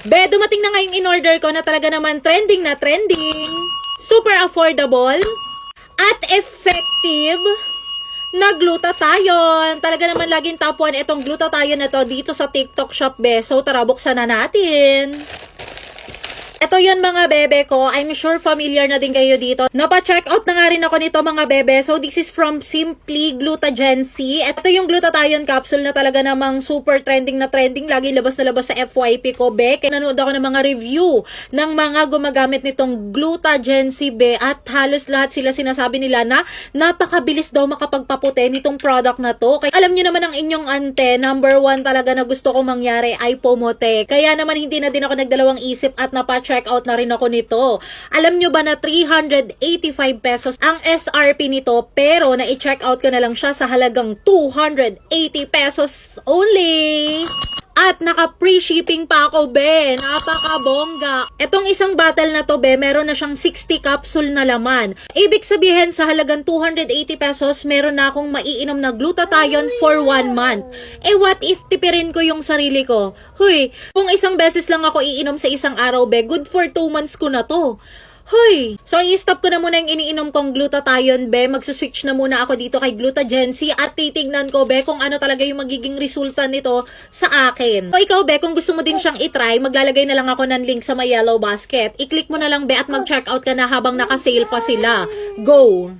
Be, dumating na nga yung in-order ko na talaga naman trending na trending. Super affordable. At effective na glutathione. Talaga naman laging top 1 itong glutathione na to dito sa TikTok shop, be. So, tara, buksan na natin. Ito yun mga bebe ko. I'm sure familiar na din kayo dito. Napa-check out na nga rin ako nito mga bebe. So this is from Simply Glutagency. Ito yung glutathione capsule na talaga namang super trending na trending. Lagi labas na labas sa FYP ko, be. Kaya nanood ako ng mga review ng mga gumagamit nitong Glutagency, be. At halos lahat sila sinasabi nila na napakabilis daw makapagpapute nitong product na to. Kaya alam nyo naman ang inyong ante, number one talaga na gusto ko mangyari ay pumote. Kaya naman hindi na din ako nagdalawang isip at napa-check out na rin ako nito. Alam nyo ba na 385 pesos ang SRP nito pero na-check out ko na lang siya sa halagang 280 pesos only. At naka-free shipping pa ako, be. Napakabongga. Etong isang bottle na to, be, meron na siyang 60 capsule na laman. Ibig sabihin, sa halagang 280 pesos, meron na akong maiinom na glutathione for one month. Eh, what if tipirin ko yung sarili ko? Huy, kung isang beses lang ako iinom sa isang araw, be, good for two months ko na to. Hoy! So, i-stop ko na muna yung iniinom kong glutathione, be. Magsuswitch na muna ako dito kay glutagency at titignan ko, be, kung ano talaga yung magiging resulta nito sa akin. So, ikaw, be, kung gusto mo din siyang itry, maglalagay na lang ako ng link sa my yellow basket. I-click mo na lang, be, at mag-check out ka na habang naka-sale pa sila. Go!